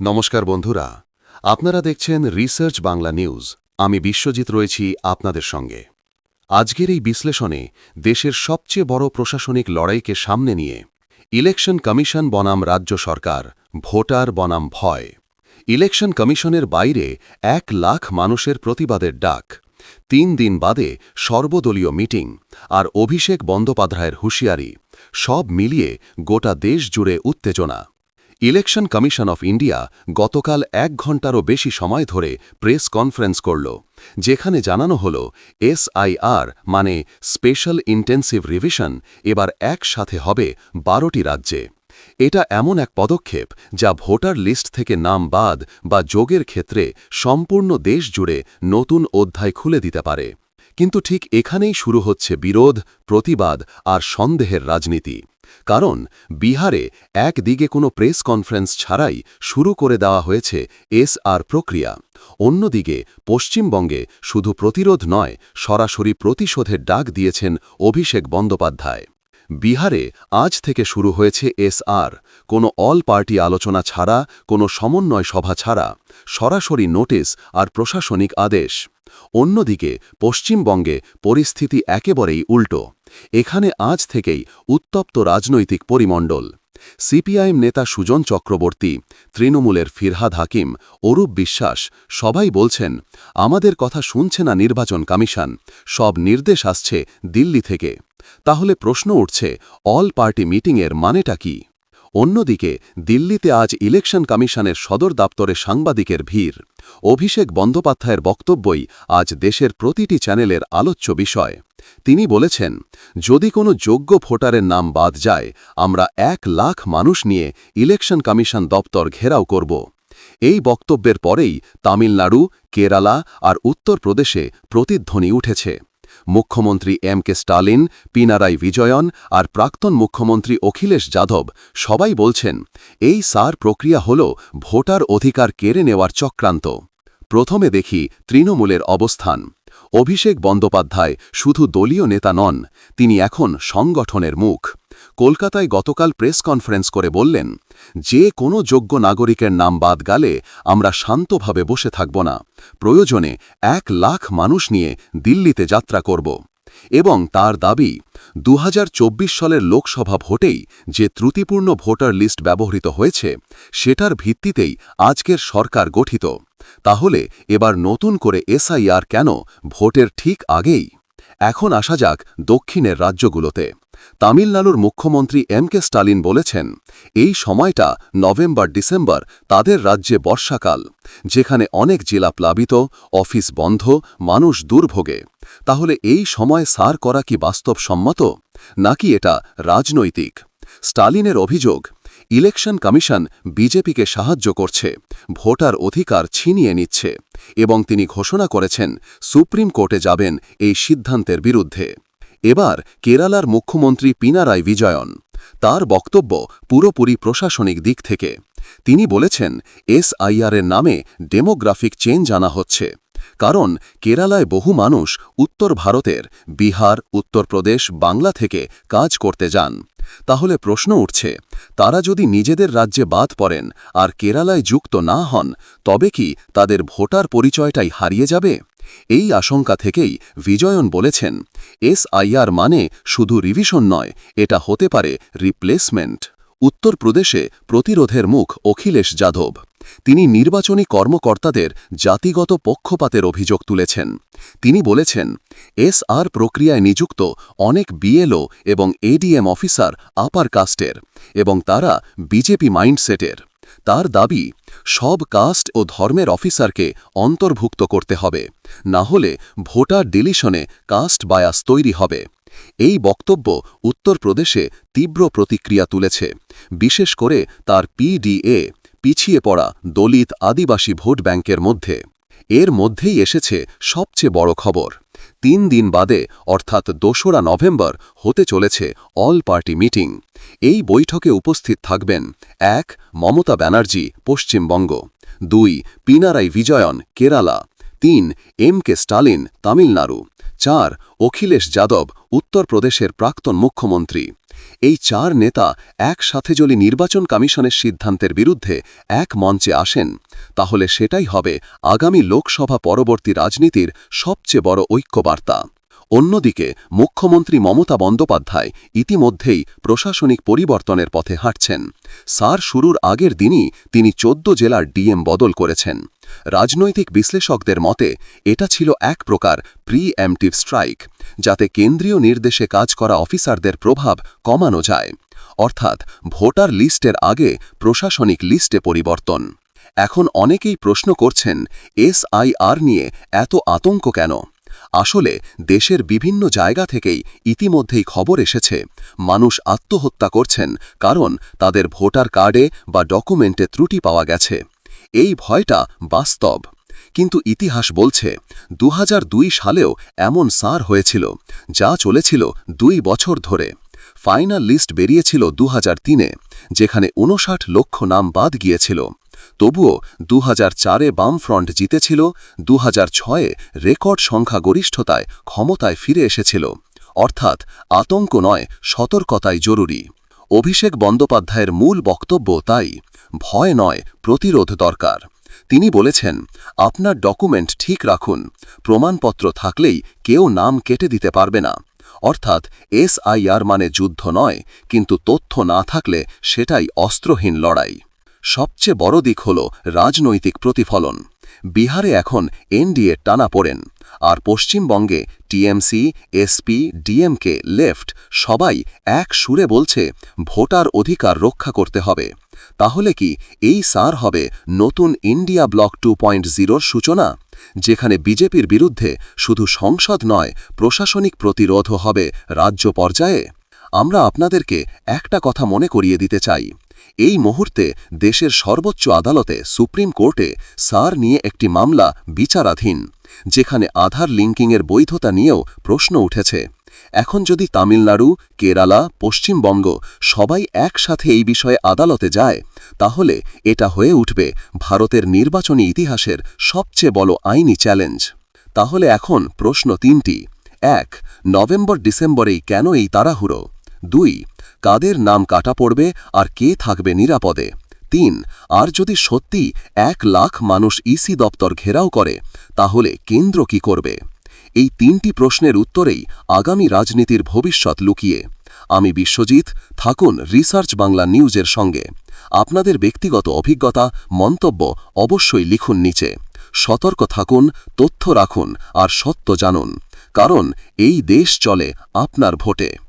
নমস্কার বন্ধুরা, আপনারা দেখছেন রিসার্চ বাংলা নিউজ আমি বিশ্বজিৎ রয়েছি আপনাদের সঙ্গে। আজকের এই বিশ্লেষণে দেশের সবচেয়ে বড় প্রশাসনিক লড়াইকে সামনে নিয়ে ইলেকশন কমিশন বনাম রাজ্য সরকার ভোটার বনাম ভয়। ইলেকশন কমিশনের বাইরে এক লাখ মানুষের প্রতিবাদের ডাক। তিন দিন বাদে সর্বদলীয় মিটিং আর অভিষেক বন্দ্যোপাধ্যায়ের হুঁশিয়ারি সব মিলিয়ে গোটা দেশ জুড়ে উত্তেজনা। ইলেকশন কমিশন অফ ইন্ডিয়া গতকাল এক ঘণ্টারও বেশি সময় ধরে প্রেস কনফারেন্স করল, যেখানে জানানো হল এসআইআর মানে স্পেশাল ইন্টেন্সিভ রিভিশন এবার একসাথে হবে বারোটি রাজ্যে। এটা এমন এক পদক্ষেপ যা ভোটার লিস্ট থেকে নাম বাদ বা যোগের ক্ষেত্রে সম্পূর্ণ দেশ জুড়ে নতুন অধ্যায় খুলে দিতে পারে। কিন্তু ঠিক এখানেই শুরু হচ্ছে বিরোধ, প্রতিবাদ আর সন্দেহের রাজনীতি। কারণ বিহারে একদিকে কোনো প্রেস কনফারেন্স ছাড়াই শুরু করে দেওয়া হয়েছে এসআর প্রক্রিয়া। অন্যদিকে পশ্চিমবঙ্গে শুধু প্রতিরোধ নয়, সরাসরি প্রতিশোধের ডাক দিয়েছেন অভিষেক বন্দ্যোপাধ্যায়। বিহারে আজ থেকে শুরু হয়েছে এসআর, কোনো অল পার্টি আলোচনা ছাড়া, কোনো সমন্বয় সভা ছাড়া, সরাসরি নোটিশ আর প্রশাসনিক আদেশ। অন্যদিকে, পশ্চিমবঙ্গে পরিস্থিতি একেবারেই উল্টো। এখানে আজ থেকেই উত্তপ্ত রাজনৈতিক পরিমণ্ডল। সিপিআইএম নেতা সুজন চক্রবর্তী, তৃণমূলের ফিরহাদ হাকিম, অরূপ বিশ্বাস, সবাই বলছেন, আমাদের কথা শুনছে না নির্বাচন কমিশন, সব নির্দেশ আসছে দিল্লি থেকে। তাহলে প্রশ্ন উঠছে, অল পার্টি মিটিংয়ের মানেটা কি? অন্যদিকে, দিল্লিতে আজ ইলেকশন কমিশনের সদর দপ্তরে সাংবাদিকের ভিড়। অভিষেক বন্দ্যোপাধ্যায়ের বক্তব্যই আজ দেশের প্রতিটি চ্যানেলের আলোচ্য বিষয়। তিনি বলেছেন, যদি কোনো যোগ্য ভোটারের নাম বাদ যায়, আমরা এক লাখ মানুষ নিয়ে ইলেকশন কমিশন দপ্তর ঘেরাও করব। এই বক্তব্যের পরেই তামিলনাড়ু, কেরালা আর উত্তরপ্রদেশে প্রতিধ্বনি উঠেছে। মুখ্যমন্ত্রী এম কে স্টালিন, পিনারাই বিজয়ন আর প্রাক্তন মুখ্যমন্ত্রী অখিলেশ যাদব সবাই বলছেন, এই সার প্রক্রিয়া হল ভোটার অধিকার কেড়ে নেওয়ার চক্রান্ত। প্রথমে দেখি তৃণমূলের অবস্থান। অভিষেক বন্দ্যোপাধ্যায় শুধু দলীয় নেতা নন, তিনি এখন সংগঠনের মুখ। কলকাতায় গতকাল প্রেস কনফারেন্স করে বললেন, যে কোনো যোগ্য নাগরিকের নাম বাদ গালে আমরা শান্তভাবে বসে থাকব না। প্রয়োজনে এক লাখ মানুষ নিয়ে দিল্লিতে যাত্রা করব। এবং তার দাবি দু হাজার চব্বিশ সালের লোকসভা ভোটেই যে ত্রুটিপূর্ণ ভোটার লিস্ট ব্যবহৃত হয়েছে, সেটার ভিত্তিতেই আজকের সরকার গঠিত। তাহলে এবার নতুন করে এসআইআর কেন ভোটের ঠিক আগেই? এখন আসা যাক দক্ষিণের রাজ্যগুলোতে। তামিলনাড়ুর মুখ্যমন্ত্রী এম কে স্টালিন বলেছেন, এই সময়টা নভেম্বর, ডিসেম্বর তাদের রাজ্যে বর্ষাকাল, যেখানে অনেক জেলা প্লাবিত, অফিস বন্ধ, মানুষ দুর্ভোগে। তাহলে এই সময় সার করা কি বাস্তবসম্মত? নাকি এটা রাজনৈতিক? স্টালিনের অভিযোগ, ইলেকশন কমিশন বিজেপিকে সাহায্য করছে, ভোটার অধিকার ছিনিয়ে নিচ্ছে, এবং তিনি ঘোষণা করেছেন সুপ্রিম কোর্টে যাবেন এই সিদ্ধান্তের বিরুদ্ধে। এবার কেরালার মুখ্যমন্ত্রী পিনারাই বিজয়ন। তার বক্তব্য পুরোপুরি প্রশাসনিক দিক থেকে। তিনি বলেছেন এসআইআরের নামে ডেমোগ্রাফিক চেঞ্জ আনা হচ্ছে। কারণ কেরালায় বহু মানুষ উত্তর ভারতের বিহার উত্তরপ্রদেশ বাংলা থেকে কাজ করতে যান। তাহলে প্রশ্ন উঠছে, তারা যদি নিজেদের রাজ্যে বাদ পড়েন আর কেরালায় যুক্ত না হন, তবে কি তাদের ভোটার পরিচয়টাই হারিয়ে যাবে? এই আশঙ্কা থেকেই বিজয়ন বলেছেন, এসআইআর মানে শুধু রিভিশন নয়, এটা হতে পারে রিপ্লেসমেন্ট উত্তরপ্রদেশে প্রতিরোধের মুখ অখিলেশ যাদব। তিনি নির্বাচনী কর্মকর্তাদের জাতিগত পক্ষপাতের অভিযোগ তুলেছেন। তিনি বলেছেন, এসআর প্রক্রিয়ায় নিযুক্ত অনেক বিএলও এবং এডিএম অফিসার আপার কাস্টের এবং তারা বিজেপি মাইন্ডসেটের। তার দাবি, সব কাস্ট ও ধর্মের অফিসারকে অন্তর্ভুক্ত করতে হবে, না হলে ভোটার ডিলিশনে কাস্ট বায়াস তৈরি হবে। এই বক্তব্য উত্তরপ্রদেশে তীব্র প্রতিক্রিয়া তুলেছে, বিশেষ করে তার পিডিএ পিছিয়ে পড়া দলিত আদিবাসী ভোট ব্যাংকের মধ্যে। এর মধ্যেই এসেছে সবচেয়ে বড় খবর। তিন দিন বাদে, অর্থাৎ দোসরা নভেম্বর, হতে চলেছে অল পার্টি মিটিং। এই বৈঠকে উপস্থিত থাকবেন, এক, মমতা ব্যানার্জি, পশ্চিমবঙ্গ। দুই, পিনারাই বিজয়ন, কেরালা। তিন এম কে স্টালিন, তামিলনাড়ু। চার, অখিলেশ যাদব, উত্তরপ্রদেশের প্রাক্তন মুখ্যমন্ত্রী। এই চার নেতা একসাথে যদি নির্বাচন কমিশনের সিদ্ধান্তের বিরুদ্ধে এক মঞ্চে আসেন, তাহলে সেটাই হবে আগামী লোকসভা পরবর্তী রাজনীতির সবচেয়ে বড় ঐক্যবার্তা। অন্যদিকে, মুখ্যমন্ত্রী মমতা বন্দ্যোপাধ্যায় ইতিমধ্যেই প্রশাসনিক পরিবর্তনের পথে হাঁটছেন। সার শুরুর আগের দিনই তিনি চোদ্দ জেলার ডিএম বদল করেছেন। রাজনৈতিক বিশ্লেষকদের মতে, এটা ছিল এক প্রকার প্রি অ্যামটিভ স্ট্রাইক, যাতে কেন্দ্রীয় নির্দেশে কাজ করা অফিসারদের প্রভাব কমানো যায়। অর্থাৎ, ভোটার লিস্টের আগে প্রশাসনিক লিস্টে পরিবর্তন। এখন অনেকেই প্রশ্ন করছেন, এসআইআর নিয়ে এত আতঙ্ক কেন? আসলে দেশের বিভিন্ন জায়গা থেকেই ইতিমধ্যেই খবর এসেছে, মানুষ আত্মহত্যা করছেন কারণ তাদের ভোটার কার্ডে বা ডকুমেন্টে ত্রুটি পাওয়া গেছে। এই ভয়টা বাস্তব। কিন্তু ইতিহাস বলছে দু হাজার দুই সালেও এমন সার হয়েছিল, যা চলেছিল দুই বছর ধরে। ফাইনাল লিস্ট বেরিয়েছিল দু তিনে, যেখানে উনষাট লক্ষ নাম বাদ গিয়েছিল। তবুও দু চারে বামফ্রন্ট জিতেছিল দু হাজার ছয়ে রেকর্ড সংখ্যাগরিষ্ঠতায় ক্ষমতায় ফিরে এসেছিল। অর্থাৎ আতঙ্ক নয়, সতর্কতাই জরুরি। অভিষেক বন্দ্যোপাধ্যায়ের মূল বক্তব্য তাই, ভয় নয়, প্রতিরোধ দরকার। তিনি বলেছেন, আপনার ডকুমেন্ট ঠিক রাখুন, প্রমাণপত্র থাকলেই কেউ নাম কেটে দিতে পারবে না। অর্থাৎ এসআইআর মানে যুদ্ধ নয়, কিন্তু তথ্য না থাকলে সেটাই অস্ত্রহীন লড়াই। সবচেয়ে বড় দিক হল রাজনৈতিক প্রতিফলন। বিহারে এখন এনডিএ টানা পড়েন, আর পশ্চিমবঙ্গে টিএমসি, এসপি, ডিএমকে, লেফট সবাই এক সুরে বলছে, ভোটার অধিকার রক্ষা করতে হবে। তাহলে কি এই সার হবে নতুন ইন্ডিয়া ব্লক টু পয়েন্ট জিরোর সূচনা, যেখানে বিজেপির বিরুদ্ধে শুধু সংসদ নয়, প্রশাসনিক প্রতিরোধও হবে রাজ্য পর্যায়ে? আমরা আপনাদেরকে একটা কথা মনে করিয়ে দিতে চাই। এই মুহূর্তে দেশের সর্বোচ্চ আদালতে সুপ্রিম কোর্টে সার নিয়ে একটি মামলা বিচারাধীন, যেখানে আধার লিঙ্কিংয়ের বৈধতা নিয়েও প্রশ্ন উঠেছে। এখন যদি তামিলনাড়ু, কেরালা, পশ্চিমবঙ্গ সবাই একসাথে এই বিষয়ে আদালতে যায়, তাহলে এটা হয়ে উঠবে ভারতের নির্বাচনী ইতিহাসের সবচেয়ে বড় আইনি চ্যালেঞ্জ। তাহলে এখন প্রশ্ন তিনটি। এক নভেম্বর ডিসেম্বরেই কেন এই তাড়াহুড়ো? দুই কাদের নাম কাটা পড়বে আর কে থাকবে নিরাপদে। তিন, আর যদি সত্যি এক লাখ মানুষ ইসি দপ্তর ঘেরাও করে, তাহলে কেন্দ্র কি করবে? এই তিনটি প্রশ্নের উত্তরেই আগামী রাজনীতির ভবিষ্যৎ লুকিয়ে। আমি বিশ্বজিৎ, থাকুন রিসার্চ বাংলা নিউজের সঙ্গে। আপনাদের ব্যক্তিগত অভিজ্ঞতা, মন্তব্য অবশ্যই লিখুন নিচে। সতর্ক থাকুন, তথ্য রাখুন আর সত্য জানুন। কারণ এই দেশ চলে আপনার ভোটে।